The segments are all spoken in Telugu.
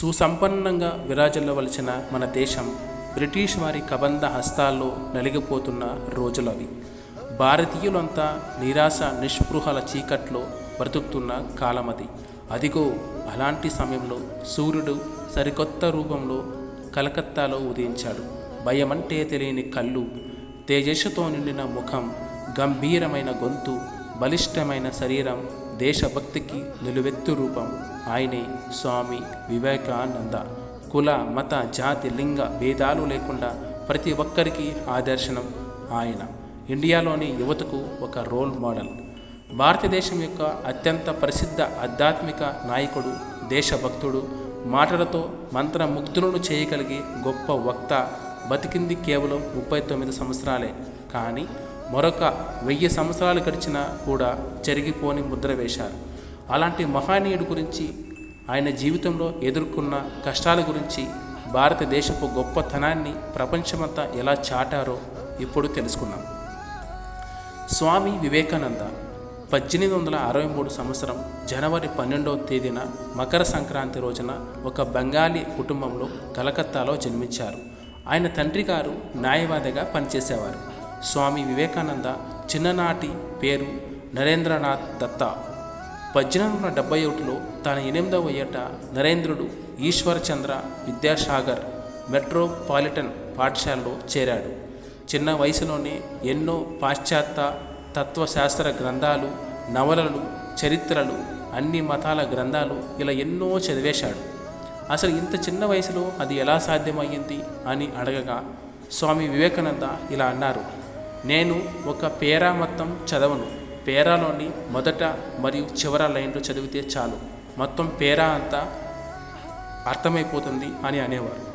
సుసంపన్నంగా విరాజిల్లవలసిన మన దేశం బ్రిటిష్ వారి కబంధ హస్తాల్లో నలిగిపోతున్న రోజులవి భారతీయులంతా నిరాశ నిస్పృహల చీకట్లో బ్రతుకుతున్న కాలమది. అదిగో అలాంటి సమయంలో సూర్యుడు సరికొత్త రూపంలో కలకత్తాలో ఉదయించాడు. భయమంటే తెలియని కళ్ళు తేజస్సుతో నిండిన ముఖం గంభీరమైన గొంతు బలిష్టమైన శరీరం దేశభక్తికి నిలువెత్తు రూపం. ఆయనే స్వామి వివేకానంద. కుల మత జాతి లింగ భేదాలు లేకుండా ప్రతి ఒక్కరికి ఆదర్శనం ఆయన. ఇండియాలోని యువతకు ఒక రోల్ మోడల్. భారతదేశం యొక్క అత్యంత ప్రసిద్ధ ఆధ్యాత్మిక నాయకుడు దేశభక్తుడు మాటలతో మంత్రముగ్ధులను చేయగలిగే గొప్ప వక్త బతికింది కేవలం ముప్పై తొమ్మిది సంవత్సరాలే. కానీ మరొక వెయ్యి సంవత్సరాలు గడిచినా కూడా చెరిగిపోని ముద్ర వేశారు. అలాంటి మహానీయుడు గురించి ఆయన జీవితంలో ఎదుర్కొన్న కష్టాల గురించి భారతదేశపు గొప్పతనాన్ని ప్రపంచమంతా ఎలా చాటారో ఇప్పుడు తెలుసుకున్నాం స్వామి వివేకానంద పద్దెనిమిది వందల అరవై మూడు సంవత్సరం జనవరి పన్నెండవ తేదీన మకర సంక్రాంతి రోజున ఒక బెంగాలీ కుటుంబంలో కలకత్తాలో జన్మించారు. ఆయన తండ్రి గారు న్యాయవాదిగా పనిచేసేవారు. స్వామి వివేకానంద చిన్ననాటి పేరు నరేంద్రనాథ్ దత్తా. పద్దెనిమిది వందల డెబ్బై ఒకటిలో తన ఎనిమిదవ ఏట నరేంద్రుడు ఈశ్వరచంద్ర విద్యాసాగర్ మెట్రోపాలిటన్ పాఠశాలలో చేరాడు. చిన్న వయసులోనే ఎన్నో పాశ్చాత్య తత్వశాస్త్ర గ్రంథాలు నవలలు చరిత్రలు అన్ని మతాల గ్రంథాలు ఇలా ఎన్నో చదివేశాడు. అసలు ఇంత చిన్న వయసులో అది ఎలా సాధ్యమయ్యింది అని అడగగా స్వామి వివేకానంద ఇలా అన్నారు. నేను ఒక పేరా మొత్తం చదవను. పేరాలోని మొదట మరియు చివర లైన్లు చదివితే చాలు. మొత్తం పేరా అంతా అర్థమైపోతుంది అని అనేవారు.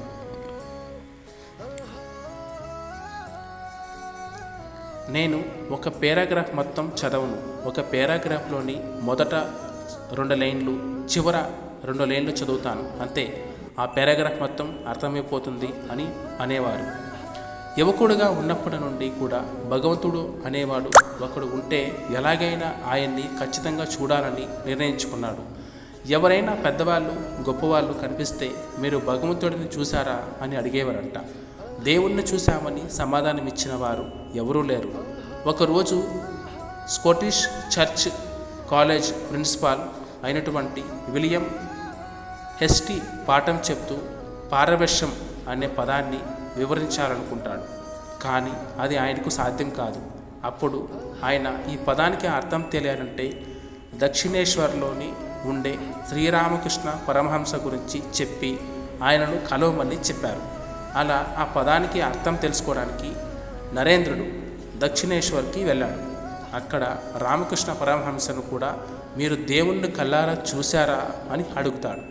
నేను ఒక పేరాగ్రాఫ్ మొత్తం చదవను. ఒక పేరాగ్రాఫ్లోని మొదట రెండు లైన్లు చివర రెండు లైన్లు చదువుతాను. అంతే. ఆ పేరాగ్రాఫ్ మొత్తం అర్థమైపోతుంది అని అనేవారు. యువకుడుగా ఉన్నప్పటి నుండి కూడా భగవంతుడు అనేవాడు ఒకడు ఉంటే ఎలాగైనా ఆయన్ని ఖచ్చితంగా చూడాలని నిర్ణయించుకున్నాడు. ఎవరైనా పెద్దవాళ్ళు గొప్పవాళ్ళు కనిపిస్తే మీరు భగవంతుడిని చూశారా అని అడిగేవారంట. దేవుణ్ణి చూశామని సమాధానం ఇచ్చిన వారు ఎవరూ లేరు. ఒకరోజు స్కాటిష్ చర్చ్ కాలేజ్ ప్రిన్సిపాల్ అయినటువంటి విలియం హెస్టీ పాఠం చెప్తూ పారవశ్యం అనే పదాన్ని వివరించాలనుకుంటాడు. కానీ అది ఆయనకు సాధ్యం కాదు. అప్పుడు ఆయన ఈ పదానికి అర్థం తెలియాలంటే దక్షిణేశ్వర్లోని ఉండే శ్రీరామకృష్ణ పరమహంస గురించి చెప్పి ఆయనను కలవమని చెప్పారు. అలా ఆ పదానికి అర్థం తెలుసుకోవడానికి నరేంద్రుడు దక్షిణేశ్వర్కి వెళ్ళాడు. అక్కడ రామకృష్ణ పరమహంసను కూడా మీరు దేవుణ్ణి కల్లారా చూశారా అని అడుగుతాడు.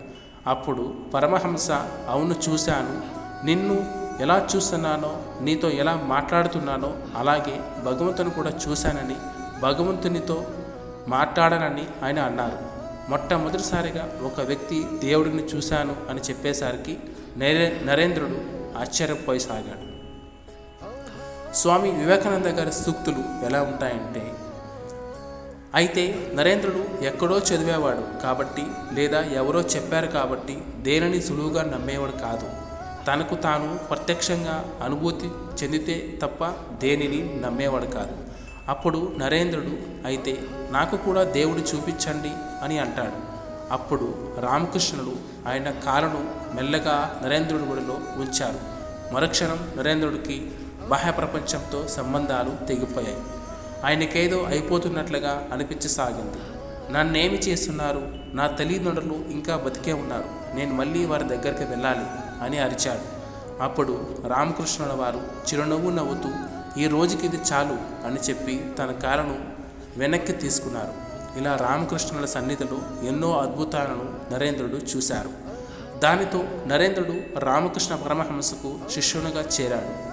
అప్పుడు పరమహంస అవును చూశాను. నిన్ను ఎలా చూస్తున్నానో నీతో ఎలా మాట్లాడుతున్నానో అలాగే భగవంతుని కూడా చూశానని భగవంతునితో మాట్లాడనని ఆయన అన్నారు. మొట్టమొదటిసారిగా ఒక వ్యక్తి దేవుడిని చూశాను అని చెప్పేసరికి నరే నరేంద్రుడు ఆశ్చర్యపోయసాగాడు స్వామి వివేకానంద గారి సూక్తులు ఎలా ఉంటాయంటే అయితే నరేంద్రుడు ఎక్కడో చదివేవాడు కాబట్టి లేదా ఎవరో చెప్పారు కాబట్టి దేనిని సులువుగా నమ్మేవాడు కాదు. తనకు తాను ప్రత్యక్షంగా అనుభూతి చెందితే తప్ప దేనిని నమ్మేవాడు కాదు. అప్పుడు నరేంద్రుడు అయితే నాకు కూడా దేవుడు చూపించండి అని అంటాడు. అప్పుడు రామకృష్ణుడు ఆయన కాలను మెల్లగా నరేంద్రుడి గుడిలో ఉంచారు. మరుక్షణం నరేంద్రుడికి బాహ్య ప్రపంచంతో సంబంధాలు తెగిపోయాయి. ఆయనకేదో అయిపోతున్నట్లుగా అనిపించసాగింది నన్నేమి చేస్తున్నారు? నా తల్లిదండ్రులు ఇంకా బతికే ఉన్నారు. నేను మళ్ళీ వారి దగ్గరికి వెళ్ళాలి. అని అరిచాడు. అప్పుడు రామకృష్ణుల వారు చిరునవ్వు నవ్వుతూ ఈ రోజుకి ఇది చాలు అని చెప్పి తన కాలను వెనక్కి తీసుకున్నారు. ఇలా రామకృష్ణుల సన్నిధిలో ఎన్నో అద్భుతాలను నరేంద్రుడు చూశారు. దానితో నరేంద్రుడు రామకృష్ణ పరమహంసకు శిష్యునిగా చేరాడు.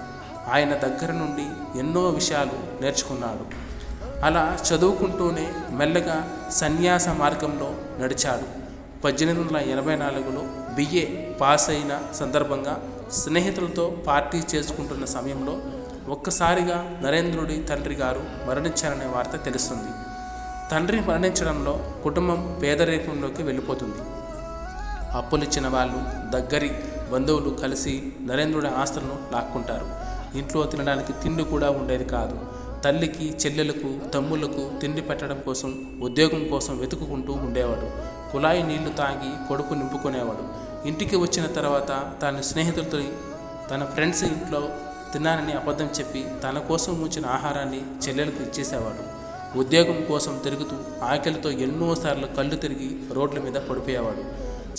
ఆయన దగ్గర నుండి ఎన్నో విషయాలు నేర్చుకున్నాడు. అలా చదువుకుంటూనే మెల్లగా సన్యాస మార్గంలో నడిచాడు. పద్దెనిమిది వందల ఎనభై నాలుగులో బిఏ పాస్ అయిన సందర్భంగా స్నేహితులతో పార్టీ చేసుకుంటున్న సమయంలో ఒక్కసారిగా నరేంద్రుడి తండ్రి గారు మరణించారనే వార్త తెలుస్తుంది. తండ్రి మరణించడంలో కుటుంబం పేదరికంలోకి వెళ్ళిపోతుంది. అప్పులిచ్చిన వాళ్ళు దగ్గరి బంధువులు కలిసి నరేంద్రుడి ఆస్తులను లాక్కుంటారు. ఇంట్లో తినడానికి తిండి కూడా ఉండేది కాదు. తల్లికి చెల్లెలకు తమ్ముళ్ళకు తిండి పెట్టడం కోసం ఉద్యోగం కోసం వెతుకుకుంటూ ఉండేవాడు. కుళాయి నీళ్ళు తాగి కొడుకు నింపుకునేవాడు. ఇంటికి వచ్చిన తర్వాత తన స్నేహితులతో తన ఫ్రెండ్స్ ఇంట్లో తిన్నానని అబద్ధం చెప్పి తన కోసం ఉంచిన ఆహారాన్ని చెల్లెలకు ఇచ్చేసేవాడు. ఉద్యోగం కోసం తిరుగుతూ ఆకలితో ఎన్నోసార్లు కళ్ళు తిరిగి రోడ్ల మీద పడిపోయేవాడు.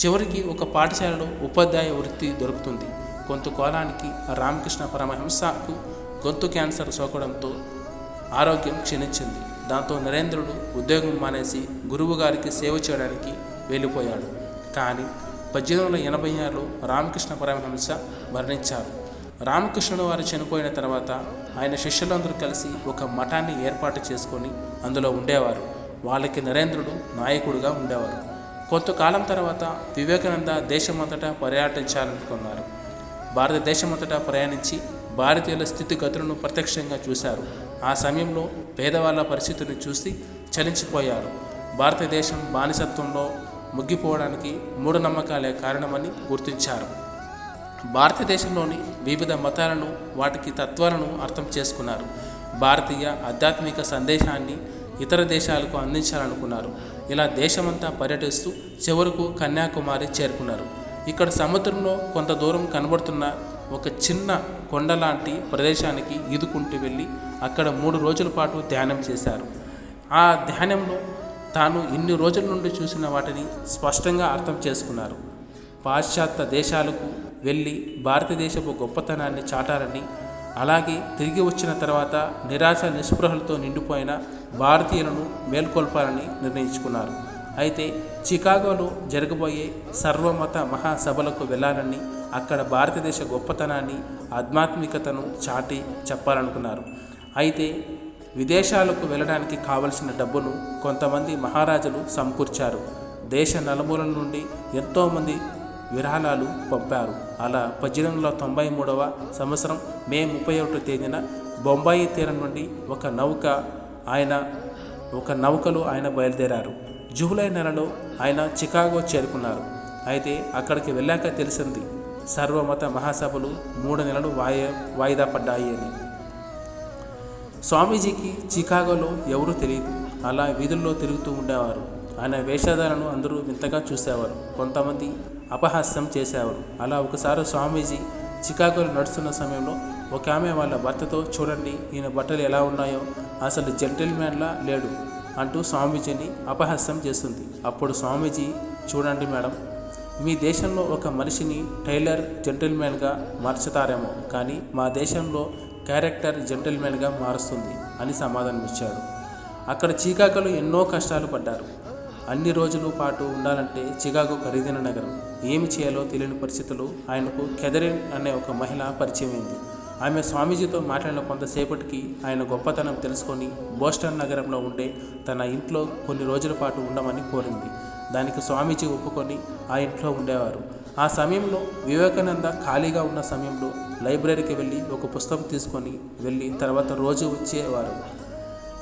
చివరికి ఒక పాఠశాలలో ఉపాధ్యాయ వృత్తి దొరుకుతుంది. కొంతకాలానికి రామకృష్ణ పరమహంసకు గొంతు క్యాన్సర్ సోకడంతో ఆరోగ్యం క్షీణించింది. దాంతో నరేంద్రుడు ఉద్యోగం మానేసి గురువు గారికి సేవ చేయడానికి వెళ్ళిపోయాడు. కానీ పద్దెనిమిది వందల ఎనభై ఆరులో రామకృష్ణ పరమహంస మరణించారు. రామకృష్ణుడు వారు చనిపోయిన తర్వాత ఆయన శిష్యులందరూ కలిసి ఒక మఠాన్ని ఏర్పాటు చేసుకొని అందులో ఉండేవారు. వాళ్ళకి నరేంద్రుడు నాయకుడిగా ఉండేవారు. కొంతకాలం తర్వాత వివేకానంద దేశమంతటా పర్యటించాలనుకున్నారు. భారతదేశమంతటా ప్రయాణించి భారతీయుల స్థితిగతులను ప్రత్యక్షంగా చూశారు. ఆ సమయంలో పేదవాళ్ళ పరిస్థితిని చూసి చలించిపోయారు. భారతదేశం బానిసత్వంలో ముగ్గిపోవడానికి మూఢనమ్మకాలే కారణమని గుర్తించారు. భారతదేశంలోని వివిధ మతాలను వాటికి తత్వాలను అర్థం చేసుకున్నారు. భారతీయ ఆధ్యాత్మిక సందేశాన్ని ఇతర దేశాలకు అందించాలనుకున్నారు. ఇలా దేశమంతా పర్యటిస్తూ చివరకు కన్యాకుమారి చేరుకున్నారు. ఇక్కడ సముద్రంలో కొంత దూరం కనబడుతున్న ఒక చిన్న కొండ లాంటి ప్రదేశానికి ఈదుకుంటూ వెళ్ళి అక్కడ మూడు రోజుల పాటు ధ్యానం చేశారు. ఆ ధ్యానంలో తాను ఇన్ని రోజుల నుండి చూసిన వాటిని స్పష్టంగా అర్థం చేసుకున్నారు. పాశ్చాత్య దేశాలకు వెళ్ళి భారతదేశపు గొప్పతనాన్ని చాటారని అలాగే తిరిగి వచ్చిన తర్వాత నిరాశ నిస్పృహలతో నిండిపోయిన భారతీయులను మేల్కొల్పాలని నిర్ణయించుకున్నారు. అయితే చికాగోలో జరగబోయే సర్వమత మహాసభలకు వెళ్ళాలని అక్కడ భారతదేశ గొప్పతనాన్ని ఆధ్యాత్మికతను చాటి చెప్పాలనుకున్నారు. అయితే విదేశాలకు వెళ్ళడానికి కావలసిన డబ్బును కొంతమంది మహారాజులు సమకూర్చారు. దేశ నలుమూలల నుండి ఎంతోమంది విరాళాలు పంపారు. అలా పద్దెనిమిది వందల తొంభై మూడవ సంవత్సరం మే ముప్పై ఒకటో తేదీన బొంబాయి తీరం నుండి ఒక నౌక ఆయన ఒక నౌకలో ఆయన బయలుదేరారు. జూలై నెలలో ఆయన చికాగో చేరుకున్నారు. అయితే అక్కడికి వెళ్ళాక తెలిసింది సర్వమత మహాసభలు మూడు నెలలు వాయి వాయిదా పడ్డాయి అని. స్వామీజీకి చికాగోలో ఎవరూ తెలియదు. అలా వీధుల్లో తిరుగుతూ ఉండేవారు. ఆయన వేషధారను అందరూ వింతగా చూసేవారు. కొంతమంది అపహాస్యం చేసేవారు. అలా ఒకసారి స్వామీజీ చికాగోలో నడుస్తున్న సమయంలో ఒక ఆమె వాళ్ళ భర్తతో చూడండి ఈయన బట్టలు ఎలా ఉన్నాయో? అసలు జెంటిల్మ్యాన్లా లేడు అంటూ స్వామీజీని అపహాస్యం చేస్తుంది. అప్పుడు స్వామీజీ చూడండి మేడం మీ దేశంలో ఒక మనిషిని టైలర్ జెంటిల్మెన్గా మార్చుతారేమో. కానీ మా దేశంలో క్యారెక్టర్ జెంటిల్మెన్గా మారుస్తుంది అని సమాధానం ఇచ్చారు అక్కడ చికాగోలో ఎన్నో కష్టాలు పడ్డారు. అన్ని రోజుల పాటు ఉండాలంటే చికాగో ఖరీదైన నగరం. ఏమి చేయాలో తెలియని పరిస్థితులు ఆయనకు కెథరిన్ అనే ఒక మహిళ పరిచయం అయింది ఆమె స్వామీజీతో మాట్లాడిన కొంతసేపటికి ఆయన గొప్పతనం తెలుసుకొని బోస్టన్ నగరంలో ఉండే తన ఇంట్లో కొన్ని రోజుల పాటు ఉండమని కోరింది. దానికి స్వామీజీ ఒప్పుకొని ఆ ఇంట్లో ఉండేవారు. ఆ సమయంలో వివేకానంద ఖాళీగా ఉన్న సమయంలో లైబ్రరీకి వెళ్ళి ఒక పుస్తకం తీసుకొని వెళ్ళి తర్వాత రోజు వచ్చేవారు.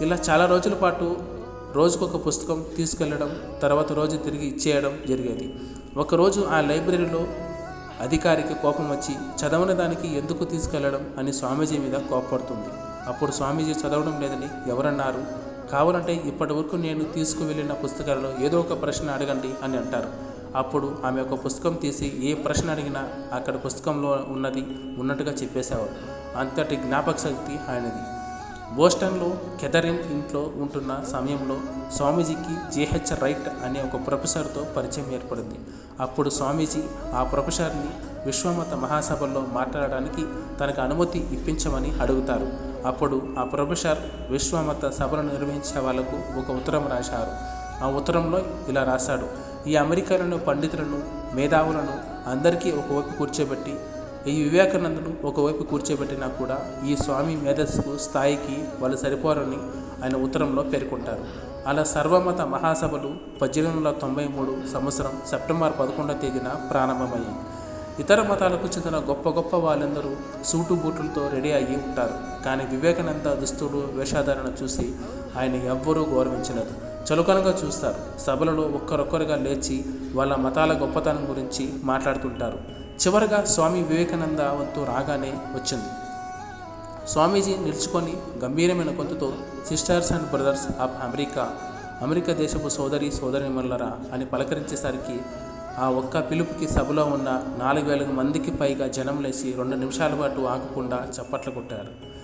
ఇలా చాలా రోజుల పాటు రోజుకొక పుస్తకం తీసుకెళ్ళడం తర్వాత రోజు తిరిగి ఇచ్చేయడం జరిగేది. ఒకరోజు ఆ లైబ్రరీలో అధికారికి కోపం వచ్చి చదవని దానికి ఎందుకు తీసుకెళ్ళడం అని స్వామీజీ మీద కోపడుతుంది అప్పుడు స్వామీజీ చదవడం లేదని ఎవరన్నారు? కావాలంటే ఇప్పటి వరకు నేను తీసుకువెళ్ళిన పుస్తకాలలో ఏదో ఒక ప్రశ్న అడగండి అని అంటారు. అప్పుడు ఆమె ఒక పుస్తకం తీసి ఏ ప్రశ్న అడిగినా అక్కడ పుస్తకంలో ఉన్నది ఉన్నట్టుగా చెప్పేసేవారు అంతటి జ్ఞాపక శక్తి ఆయనది. బోస్టన్లో కెథరిన్ ఇంట్లో ఉంటున్న సమయంలో స్వామీజీకి జేహెచ్ రైట్ అనే ఒక ప్రొఫెసర్తో పరిచయం ఏర్పడింది. అప్పుడు స్వామీజీ ఆ ప్రొఫెసర్ని విశ్వమత మహాసభల్లో మాట్లాడడానికి తనకు అనుమతి ఇప్పించమని అడుగుతారు. అప్పుడు ఆ ప్రొఫెసర్ విశ్వమత సభను నిర్వహించే వాళ్ళకు ఒక ఉత్తరం రాశారు. ఆ ఉత్తరంలో ఇలా రాశాడు. ఈ అమెరికాలను పండితులను మేధావులను అందరికీ ఒకవైపు కూర్చోబెట్టి ఈ వివేకానందను ఒకవైపు కూర్చోబెట్టినా కూడా ఈ స్వామి మేధస్సుకు స్థాయికి వాళ్ళు సరిపోరని ఆయన ఉత్తరంలో పేర్కొంటారు. అలా సర్వమత మహాసభలు పద్దెనిమిది వందల తొంభై మూడు సంవత్సరం సెప్టెంబర్ పదకొండవ తేదీన ప్రారంభమయ్యాయి. ఇతర మతాలకు చెందిన గొప్ప గొప్ప వాళ్ళందరూ సూటు బూటులతో రెడీ అయ్యి ఉంటారు. కానీ వివేకానంద దుస్తులు వేషాధారణ చూసి ఆయన ఎవ్వరూ గౌరవించలేదు. చులకనగా చూస్తారు. సభలలో ఒక్కరొక్కరుగా లేచి వాళ్ళ మతాల గొప్పతనం గురించి మాట్లాడుతుంటారు. చివరగా స్వామి వివేకానంద వంతు రాగానే వచ్చింది. స్వామీజీ నిలుచుకొని గంభీరమైన గొంతుతో sisters and brothers of America America దేశపు సోదరి సోదరిమల్లరా అని పలకరించేసరికి ఆ ఒక్క పిలుపుకి సభలో ఉన్న నాలుగు వేల మందికి పైగా జనం లేచి రెండు నిమిషాల పాటు ఆగకుండా చప్పట్లు కొట్టారు.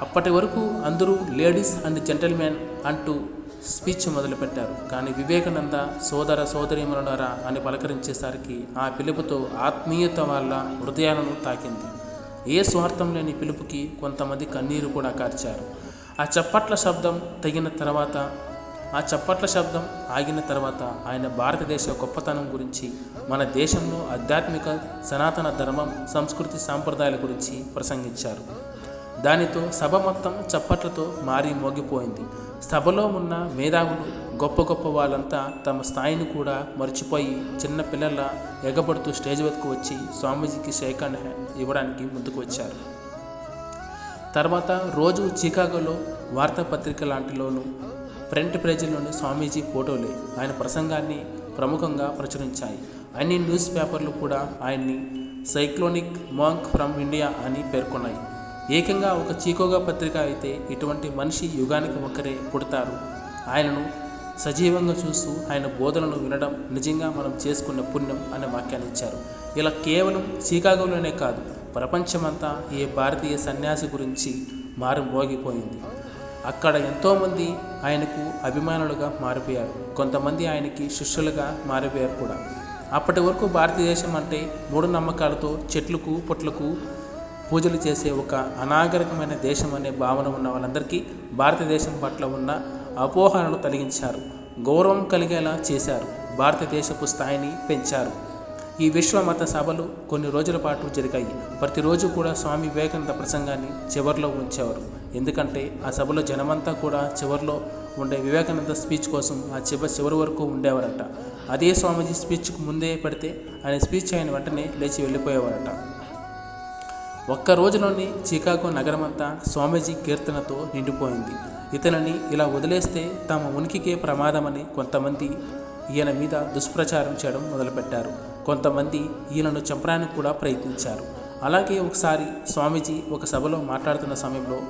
అప్పటి వరకు అందరూ లేడీస్ అండ్ జెంటల్మెన్ అంటూ స్పీచ్ మొదలుపెట్టారు. కానీ వివేకానంద సోదర సోదరిమనులరా అని పలకరించేసరికి ఆ పిలుపుతో ఆత్మీయత వాళ్ళ హృదయాలను తాకింది. ఏ స్వార్థం లేని పిలుపుకి కొంతమంది కన్నీరు కూడా కార్చారు. ఆ చప్పట్ల శబ్దం తగిన తర్వాత ఆ చప్పట్ల శబ్దం ఆగిన తర్వాత ఆయన భారతదేశ గొప్పతనం గురించి మన దేశంలో ఆధ్యాత్మిక సనాతన ధర్మం సంస్కృతి సాంప్రదాయాల గురించి ప్రసంగించారు. దానితో సభ మొత్తం చప్పట్లతో మారి మోగిపోయింది. సభలో ఉన్న మేధావులు గొప్ప గొప్ప వాళ్ళంతా తమ స్థాయిని కూడా మర్చిపోయి చిన్న పిల్లల ఎగబడుతూ స్టేజ్ వద్దకు వచ్చి స్వామీజీకి షేక్ అండ్ హ్యాండ్ ఇవ్వడానికి ముందుకు వచ్చారు. తర్వాత రోజు చికాగోలో వార్తాపత్రిక లాంటిలోనూ ప్రింట్ పేజీలోని స్వామీజీ ఫోటోలే ఆయన ప్రసంగాన్ని ప్రముఖంగా ప్రచురించాయి. అన్ని న్యూస్ పేపర్లు కూడా ఆయన్ని సైక్లోనిక్ మాంక్ ఫ్రమ్ ఇండియా అని పేర్కొన్నాయి. ఏకంగా ఒక చీకోగా పత్రిక అయితే ఇటువంటి మనిషి యుగానికి ఒకరే పుడతారు. ఆయనను సజీవంగా చూస్తూ ఆయన బోధనలు వినడం నిజంగా మనం చేసుకున్న పుణ్యం అనే వాక్యాన్ని ఇచ్చారు. ఇలా కేవలం చికాగోలోనే కాదు ప్రపంచమంతా ఈ భారతీయ సన్యాసి గురించి మారు మోగిపోయింది అక్కడ ఎంతోమంది ఆయనకు అభిమానులుగా మారిపోయారు. కొంతమంది ఆయనకి శిష్యులుగా మారిపోయారు కూడా. అప్పటి వరకు భారతదేశం అంటే మూఢనమ్మకాలతో చెట్లకు పొట్లకు పూజలు చేసే ఒక అనాగరికమైన దేశం అనే భావన ఉన్న వాళ్ళందరికీ భారతదేశం పట్ల ఉన్న అపోహలను తొలగించారు. గౌరవం కలిగేలా చేశారు. భారతదేశపు స్థాయిని పెంచారు. ఈ విశ్వమత సభలు కొన్ని రోజుల పాటు జరిగాయి. ప్రతిరోజు కూడా స్వామి వివేకానంద ప్రసంగాన్ని చివరిలో ఉంచేవారు. ఎందుకంటే ఆ సభలో జనమంతా కూడా చివరిలో ఉండే వివేకానంద స్పీచ్ కోసం ఆ చివ చివరి వరకు ఉండేవారట. అదే స్వామీజీ స్పీచ్కు ముందే పెడితే ఆయన స్పీచ్ అయిన వెంటనే లేచి వెళ్ళిపోయేవారట. ఒక్క రోజులోని చికాగో నగరమంతా స్వామీజీ కీర్తనతో నిండిపోయింది. ఇతనిని ఇలా వదిలేస్తే తమ ఉనికికే ప్రమాదమని కొంతమంది ఈయన మీద దుష్ప్రచారం చేయడం మొదలుపెట్టారు. కొంతమంది ఈయనను చంపడానికి కూడా ప్రయత్నించారు. అలాగే ఒకసారి స్వామీజీ ఒక సభలో మాట్లాడుతున్న సమయంలో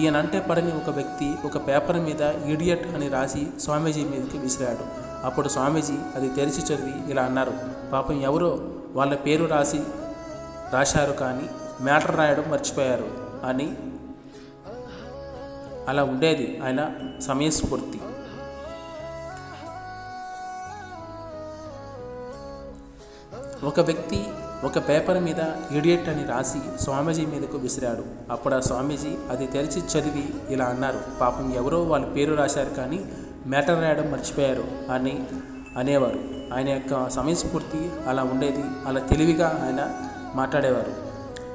ఈయనంటే పడని ఒక వ్యక్తి ఒక పేపర్ మీద ఇడియట్ అని రాసి స్వామీజీ మీదకి విసిరాడు. అప్పుడు స్వామీజీ అది తెరిచి చదివి ఇలా అన్నారు పాపం ఎవరో వాళ్ళ పేరు రాసి రాశారు కానీ మ్యాటర్ రాయడం మర్చిపోయారు అని అలా ఉండేది ఆయన సమయస్ఫూర్తి. ఒక వ్యక్తి ఒక పేపర్ మీద ఇడియట్ అని రాసి స్వామీజీ మీదకు విసిరాడు. అప్పుడు ఆ స్వామీజీ అది తెరిచి చదివి ఇలా అన్నారు. పాపం ఎవరో వాళ్ళ పేరు రాశారు కానీ మ్యాటర్ రాయడం మర్చిపోయారు అని అనేవారు. ఆయన యొక్క సమయస్ఫూర్తి అలా ఉండేది. అలా తెలివిగా ఆయన మాట్లాడేవారు.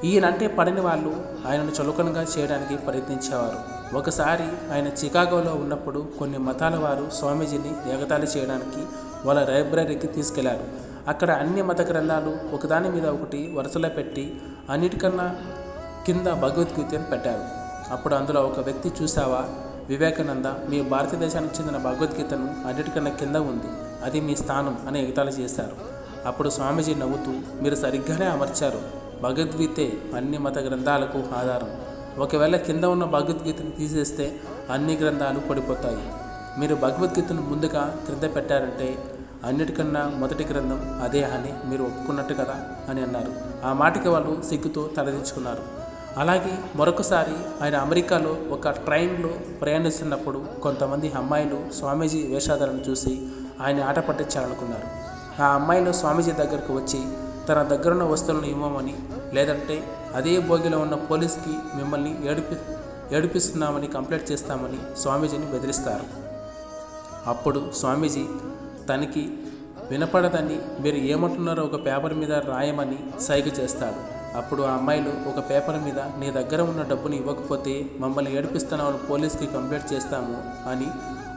ఈయనంటే పడని వాళ్ళు ఆయనను చులకనగా చేయడానికి ప్రయత్నించేవారు. ఒకసారి ఆయన చికాగోలో ఉన్నప్పుడు కొన్ని మతాల వారు స్వామీజీని ఎగతాళి చేయడానికి వాళ్ళ లైబ్రరీకి తీసుకెళ్ళారు. అక్కడ అన్ని మత గ్రంథాలు ఒకదాని మీద ఒకటి వరుసలో పెట్టి అన్నిటికన్నా కింద భగవద్గీతను పెట్టారు. అప్పుడు అందులో ఒక వ్యక్తి చూసావా వివేకానంద మీ భారతదేశానికి చెందిన భగవద్గీతను అన్నిటికన్నా కింద ఉంది. అది మీ స్థానం అని ఎగతాళి చేశారు. అప్పుడు స్వామీజీ నవ్వుతూ మీరు సరిగ్గానే అమర్చారు. భగవద్గీతే అన్ని మత గ్రంథాలకు ఆధారం. ఒకవేళ కింద ఉన్న భగవద్గీతను తీసేస్తే అన్ని గ్రంథాలు పడిపోతాయి. మీరు భగవద్గీతను ముందుగా క్రింద పెట్టారంటే అన్నిటికన్నా మొదటి గ్రంథం అదే అని మీరు ఒప్పుకున్నట్టు కదా అని అన్నారు. ఆ మాటకి వాళ్ళు సిగ్గుతో తలదించుకున్నారు. అలాగే మరొకసారి ఆయన అమెరికాలో ఒక ట్రైన్లో ప్రయాణిస్తున్నప్పుడు కొంతమంది అమ్మాయిలు స్వామీజీ వేషాధారణ చూసి ఆయన ఆట పట్టించాలనుకున్నారు. ఆ అమ్మాయిలు స్వామీజీ దగ్గరకు వచ్చి తన దగ్గరున్న వస్తువులను ఇవ్వమని లేదంటే అదే భోగిలో ఉన్న పోలీస్కి మిమ్మల్ని ఏడిపి ఏడిపిస్తున్నామని కంప్లైంట్ చేస్తామని స్వామీజీని బెదిరిస్తారు. అప్పుడు స్వామీజీ తనకి వినపడదని మీరు ఏమంటున్నారో ఒక పేపర్ మీద రాయమని సైగ చేస్తాడు. అప్పుడు ఆ అమ్మాయిలు ఒక పేపర్ మీద నీ దగ్గర ఉన్న డబ్బుని ఇవ్వకపోతే మమ్మల్ని ఏడిపిస్తున్నామని పోలీస్కి కంప్లైంట్ చేస్తాము అని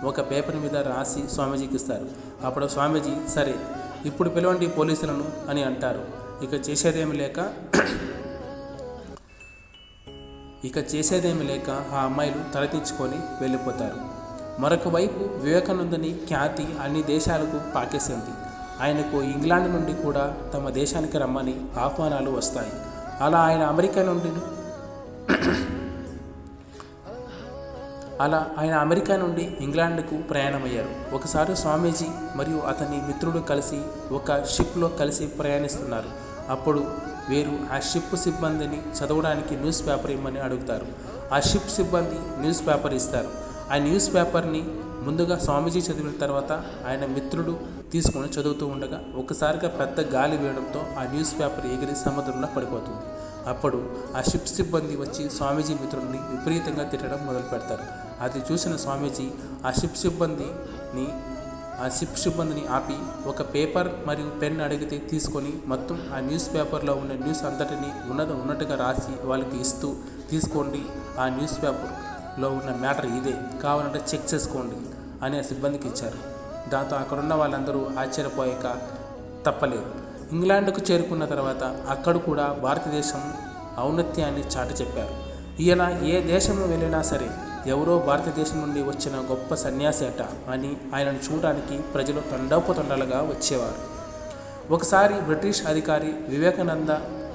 ఒక పేపర్ మీద రాసి స్వామీజీకి ఇస్తారు. అప్పుడు స్వామీజీ సరే ఇప్పుడు పిలవండి పోలీసులను అని అంటారు. ఇక చేసేదేమి లేక ఇక చేసేదేమి లేక ఆ అమ్మాయిలు తలదించుకొని వెళ్ళిపోతారు. మరొక వైపు వివేకానందని ఖ్యాతి అన్ని దేశాలకు పాకేసింది. ఆయనకు ఇంగ్లాండ్ నుండి కూడా తమ దేశానికి రమ్మని ఆహ్వానాలు వస్తాయి. అలా ఆయన అమెరికా నుండి అలా ఆయన అమెరికా నుండి ఇంగ్లాండ్కు ప్రయాణమయ్యారు. ఒకసారి స్వామీజీ మరియు అతని మిత్రుడు కలిసి ఒక షిప్లో కలిసి ప్రయాణిస్తున్నారు. అప్పుడు వీరు ఆ షిప్ సిబ్బందిని చదవడానికి న్యూస్ పేపర్ ఇమ్మని అడుగుతారు. ఆ షిప్ సిబ్బంది న్యూస్ పేపర్ ఇస్తారు. ఆ న్యూస్ పేపర్ని ముందుగా స్వామీజీ చదివిన తర్వాత ఆయన మిత్రుడు తీసుకొని చదువుతూ ఉండగా ఒకసారిగా పెద్ద గాలి వేయడంతో ఆ న్యూస్ పేపర్ ఎగిరి సముద్రంలో పడిపోతుంది. అప్పుడు ఆ షిప్ సిబ్బంది వచ్చి స్వామీజీ మిత్రుడిని విపరీతంగా తిట్టడం మొదలు పెడతారు అది చూసిన స్వామీజీ ఆ షిప్ సిబ్బందిని ఆ షిప్ సిబ్బందిని ఆపి ఒక పేపర్ మరియు పెన్ అడిగితే తీసుకొని మొత్తం ఆ న్యూస్ పేపర్లో ఉన్న న్యూస్ అంతటిని ఉన్నది ఉన్నట్టుగా రాసి వాళ్ళకి ఇస్తూ తీసుకోండి. ఆ న్యూస్ పేపర్లో ఉన్న మ్యాటర్ ఇదే. కావాలంటే చెక్ చేసుకోండి అని ఆ సిబ్బందికి ఇచ్చారు. దాంతో అక్కడున్న వాళ్ళందరూ ఆశ్చర్యపోయాక తప్పలేదు. ఇంగ్లాండ్కు చేరుకున్న తర్వాత అక్కడ కూడా భారతదేశం ఔన్నత్యాన్ని చాటి చెప్పారు. ఈయన ఏ దేశము వెళ్ళినా సరే ఎవరో భారతదేశం నుండి వచ్చిన గొప్ప సన్యాసి అట అని ఆయనను చూడడానికి ప్రజలు తండోపతండాలుగా వచ్చేవారు. ఒకసారి బ్రిటిష్ అధికారి వివేకానంద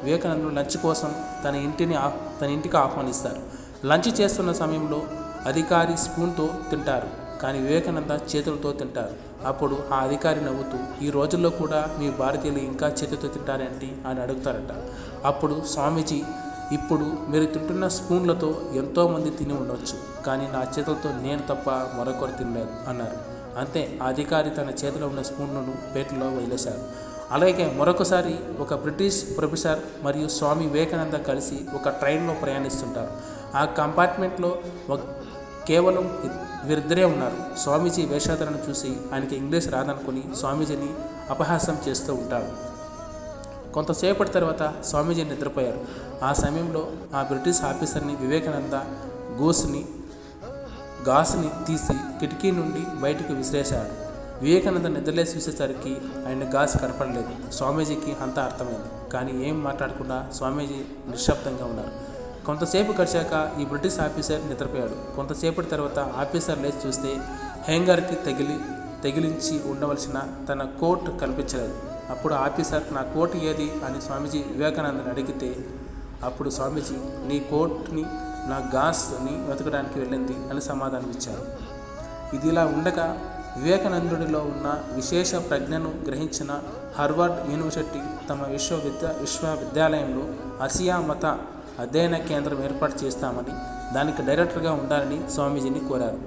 వివేకానందుడు లంచ్ కోసం తన ఇంటిని ఆ- తన ఇంటికి ఆహ్వానిస్తారు. లంచ్ చేస్తున్న సమయంలో అధికారి స్పూన్తో తింటారు కానీ వివేకానంద చేతులతో తింటారు. అప్పుడు ఆ అధికారి నవ్వుతూ ఈ రోజుల్లో కూడా మీ భారతీయులు ఇంకా చేతితో తింటారేంటి? అని అడుగుతారట. అప్పుడు స్వామీజీ ఇప్పుడు మీరు తింటున్న స్పూన్లతో ఎంతోమంది తిని ఉండొచ్చు కానీ నా చేతులతో నేను తప్ప మరొకరు తినలేదు అన్నారు. అంతే అధికారి తన చేతిలో ఉన్న స్పూన్లను పేటలో వదిలేశారు. అలాగే మరొకసారి ఒక బ్రిటిష్ ప్రొఫెసర్ మరియు స్వామి వివేకానంద కలిసి ఒక ట్రైన్లో ప్రయాణిస్తుంటారు. ఆ కంపార్ట్మెంట్లో ఒక కేవలం వీరిద్దరే ఉన్నారు. స్వామీజీ వేషాధరణ చూసి ఆయనకి ఇంగ్లీష్ రాదనుకుని స్వామీజీని అపహాసం చేస్తూ ఉంటారు. కొంతసేపటి తర్వాత స్వామీజీ నిద్రపోయారు. ఆ సమయంలో ఆ బ్రిటిష్ ఆఫీసర్ని వివేకానంద గోస్ని గాసుని తీసి కిటికీ నుండి బయటకు విసిరేశాడు వివేకానంద నిద్రలేసి చూసేసరికి ఆయన గాస్ కనపడలేదు. స్వామీజీకి అంతా అర్థమైంది. కానీ ఏం మాట్లాడకుండా స్వామీజీ నిశ్శబ్దంగా ఉన్నారు. కొంతసేపు గడిచాక ఈ బ్రిటిష్ ఆఫీసర్ నిద్రపోయాడు. కొంతసేపటి తర్వాత ఆఫీసర్ లేచి చూస్తే హ్యాంగర్కి తగిలి తగిలించి ఉండవలసిన తన కోట్ కనిపించలేదు. అప్పుడు ఆఫీసర్ నా కోట్ ఏది? అని స్వామీజీ వివేకానందని అడిగితే అప్పుడు స్వామీజీ నీ కోట్ని నా గాస్ని వెతకడానికి వెళ్ళింది అని సమాధానం ఇచ్చారు. ఇది ఇలా ఉండగా వివేకానందుడిలో ఉన్న విశేష ప్రజ్ఞను గ్రహించిన హార్వర్డ్ యూనివర్సిటీ తమ విశ్వవిద్య విశ్వవిద్యాలయంలో అసియా మత అధ్యయన కేంద్రం ఏర్పాటు చేస్తామని దానికి డైరెక్టర్గా ఉండాలని స్వామీజీని కోరారు.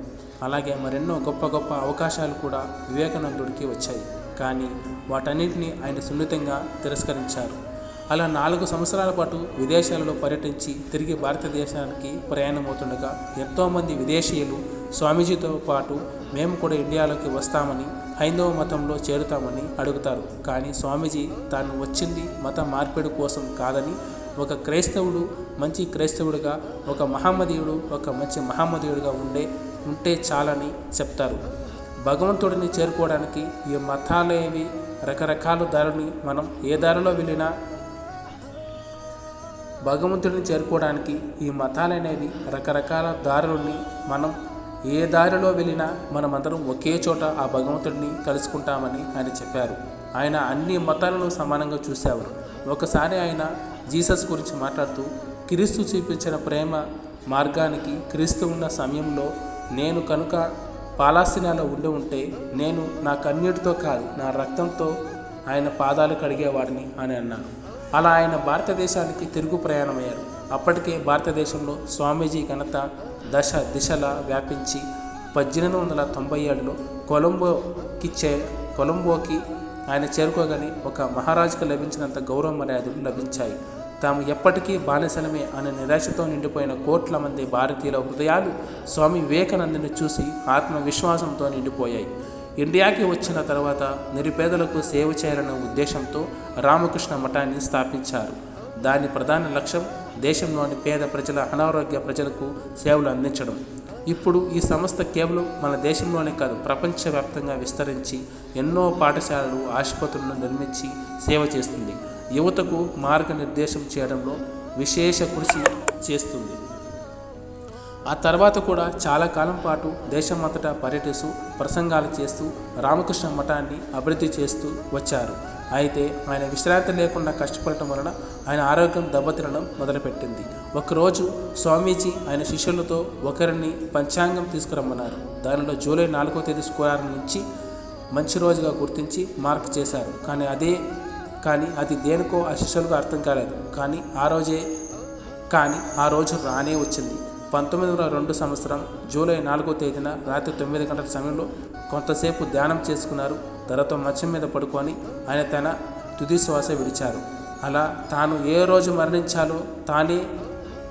అలాగే మరెన్నో గొప్ప గొప్ప అవకాశాలు కూడా వివేకానందుడికి వచ్చాయి. కానీ వాటన్నింటినీ ఆయన సున్నితంగా తిరస్కరించారు. అలా నాలుగు సంవత్సరాల పాటు విదేశాలలో పర్యటించి తిరిగి భారతదేశానికి ప్రయాణమవుతుండగా ఎంతోమంది విదేశీయులు స్వామీజీతో పాటు మేము కూడా ఇండియాలోకి వస్తామని హైందవ మతంలో చేరుతామని అడుగుతారు. కానీ స్వామీజీ తాను వచ్చింది మత మార్పిడి కోసం కాదని ఒక క్రైస్తవుడు మంచి క్రైస్తవుడిగా ఒక మహమ్మదీయుడు ఒక మంచి మహమ్మదీయుడిగా ఉండే ఉంటే చాలని చెప్తారు. భగవంతుడిని చేరుకోవడానికి ఈ మతాలేవి రకరకాల దారుని మనం ఏ దారిలో వెళ్ళినా భగవంతుడిని చేరుకోవడానికి ఈ మతాలనేవి రకరకాల దారుల్ని మనం ఏ దారిలో వెళ్ళినా మనమందరం ఒకే చోట ఆ భగవంతుడిని కలుసుకుంటామని ఆయన చెప్పారు. ఆయన అన్ని మతాలను సమానంగా చూసేవారు. ఒకసారి ఆయన జీసస్ గురించి మాట్లాడుతూ క్రీస్తు చూపించిన ప్రేమ మార్గానికి క్రీస్తు ఉన్న సమయంలో నేను కనుక పాలాసినాలో ఉండి ఉంటే నేను నా కన్నీటితో కాదు నా రక్తంతో ఆయన పాదాలు కడిగేవాడిని అని అన్నారు. అలా ఆయన భారతదేశానికి తిరుగు ప్రయాణమయ్యారు. అప్పటికే భారతదేశంలో స్వామీజీ ఘనత దశ దిశలా వ్యాపించి పద్దెనిమిది వందల తొంభై ఏడులో కొలంబోకి చే కొలంబోకి ఆయన చేరుకోగానే ఒక మహారాజుకు లభించినంత గౌరవ మర్యాదలు లభించాయి. తాము ఎప్పటికీ బానిసలమే అనే నిరాశతో నిండిపోయిన కోట్ల మంది భారతీయుల హృదయాలు స్వామి వివేకానందుని చూసి ఆత్మవిశ్వాసంతో నిండిపోయాయి. ఇండియాకి వచ్చిన తర్వాత నిరుపేదలకు సేవ చేయాలనే ఉద్దేశంతో రామకృష్ణ మఠాన్ని స్థాపించారు. దాని ప్రధాన లక్ష్యం దేశంలోని పేద ప్రజల అనారోగ్య ప్రజలకు సేవలు అందించడం. ఇప్పుడు ఈ సంస్థ కేవలం మన దేశంలోనే కాదు ప్రపంచవ్యాప్తంగా విస్తరించి ఎన్నో పాఠశాలలు ఆసుపత్రులను నిర్మించి సేవ చేస్తుంది. యువతకు మార్గనిర్దేశం చేయడంలో విశేష కృషి చేస్తుంది. ఆ తర్వాత కూడా చాలా కాలం పాటు దేశమంతటా పర్యటిస్తూ ప్రసంగాలు చేస్తూ రామకృష్ణ మఠాన్ని అభివృద్ధి చేస్తూ వచ్చారు. అయితే ఆయన విశ్రాంతి లేకుండా కష్టపడటం వలన ఆయన ఆరోగ్యం దెబ్బతినడం మొదలుపెట్టింది. ఒకరోజు స్వామీజీ ఆయన శిష్యులతో ఒకరిని పంచాంగం తీసుకురమ్మన్నారు. దానిలో జూలై నాలుగో తేదీ శుక్రవారం నుంచి మంచి రోజుగా గుర్తించి మార్క్ చేశారు. కానీ అదే కానీ అది దేనికో ఆ శిష్యులకు అర్థం కాలేదు. కానీ ఆ రోజే కానీ ఆ రోజు రానే వచ్చింది. పంతొమ్మిది వందల రెండు సంవత్సరం జూలై నాలుగో తేదీన రాత్రి తొమ్మిది గంటల సమయంలో కొంతసేపు ధ్యానం చేసుకున్నారు. తర్వాత మంచం మీద పడుకొని ఆయన తన తుది శ్వాస విడిచారు. అలా తాను ఏ రోజు మరణించాలో తానే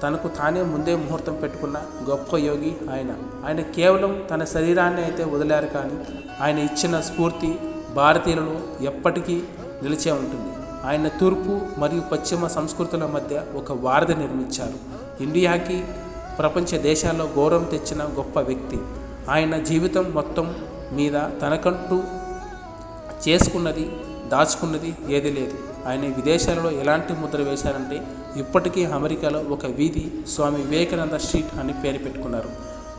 తనకు తానే ముందే ముహూర్తం పెట్టుకున్న గొప్ప యోగి ఆయన. ఆయన కేవలం తన శరీరాన్ని అయితే వదిలారు కానీ ఆయన ఇచ్చిన స్ఫూర్తి భారతీయులను ఎప్పటికీ నిలిచే ఉంటుంది. ఆయన తూర్పు మరియు పశ్చిమ సంస్కృతుల మధ్య ఒక వారధి నిర్మించారు. ఇండియాకి ప్రపంచ దేశాల్లో గౌరవం తెచ్చిన గొప్ప వ్యక్తి. ఆయన జీవితం మొత్తం మీద తనకంటూ చేసుకున్నది దాచుకున్నది ఏది లేదు. ఆయన విదేశాలలో ఎలాంటి ముద్ర వేశారంటే ఇప్పటికీ అమెరికాలో ఒక వీధి స్వామి వివేకానంద స్ట్రీట్ అని పేరు పెట్టుకున్నారు.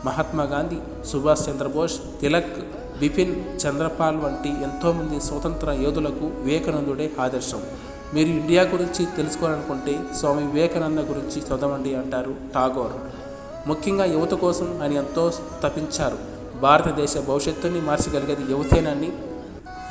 మహాత్మా గాంధీ సుభాష్ చంద్రబోస్ తిలక్ బిపిన్ చంద్రపాల్ వంటి ఎంతోమంది స్వతంత్ర యోధులకు వివేకానందుడే ఆదర్శం. మీరు ఇండియా గురించి తెలుసుకోవాలనుకుంటే స్వామి వివేకానంద గురించి చదవండి అంటారు టాగోర్. ముఖ్యంగా యువత కోసం ఆయన ఎంతో తపించారు. భారతదేశ భవిష్యత్తుని మార్చగలిగేది యువతేనని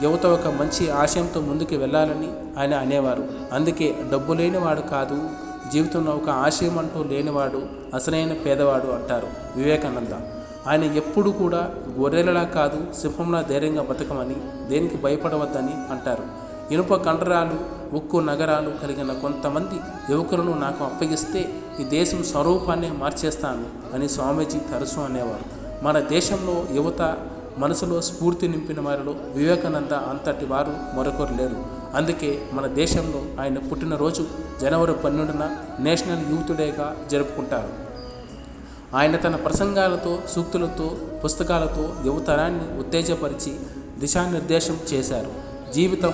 యువత ఒక మంచి ఆశయంతో ముందుకు వెళ్ళాలని ఆయన అనేవారు. అందుకే డబ్బు లేనివాడు కాదు జీవితంలో ఒక ఆశయం అంటూ లేనివాడు అసలైన పేదవాడు అంటారు వివేకానంద. ఆయన ఎప్పుడు కూడా గొర్రెలలా కాదు సింహంలా ధైర్యంగా బతకమని దేనికి భయపడవద్దని అంటారు. ఇనుప కండరాలు ఉక్కు నగరాలు కలిగిన కొంతమంది యువకులను నాకు అప్పగిస్తే ఈ దేశం స్వరూపాన్ని మార్చేస్తాను అని స్వామీజీ తరచు అనేవారు. మన దేశంలో యువత మనసులో స్ఫూర్తి నింపిన వారిలో వివేకానంద అంతటి వారు మరొకరు లేరు. అందుకే మన దేశంలో ఆయన పుట్టినరోజు జనవరి పన్నెండున నేషనల్ యూత్ డేగా జరుపుకుంటారు. ఆయన తన ప్రసంగాలతో సూక్తులతో పుస్తకాలతో యువతరాన్ని ఉత్తేజపరిచి దిశానిర్దేశం చేశారు. జీవితం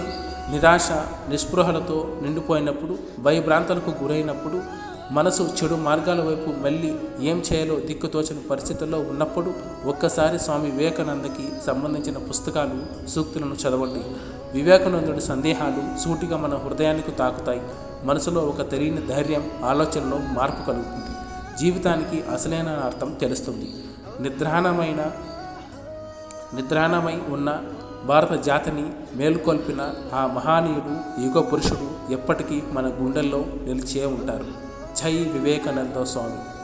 నిరాశ నిస్పృహలతో నిండిపోయినప్పుడు భయభ్రాంతలకు గురైనప్పుడు మనసు చెడు మార్గాల వైపు మళ్ళీ ఏం చేయాలో దిక్కుతోచని పరిస్థితుల్లో ఉన్నప్పుడు ఒక్కసారి స్వామి వివేకానందకి సంబంధించిన పుస్తకాలు సూక్తులను చదవండి. వివేకానందుడి సందేహాలు సూటిగా మన హృదయానికి తాకుతాయి. మనసులో ఒక తెలియని ధైర్యం ఆలోచనలో మార్పు కలుగుతుంది. జీవితానికి అసలైన అర్థం తెలుస్తుంది. నిద్రాణమైన నిద్రాణమై ఉన్న భారత జాతిని మేలుకొల్పిన ఆ మహానీయుడు యుగ పురుషుడు ఎప్పటికీ మన గుండెల్లో నిలిచే ఉంటారు. జై వివేకానంద స్వామి.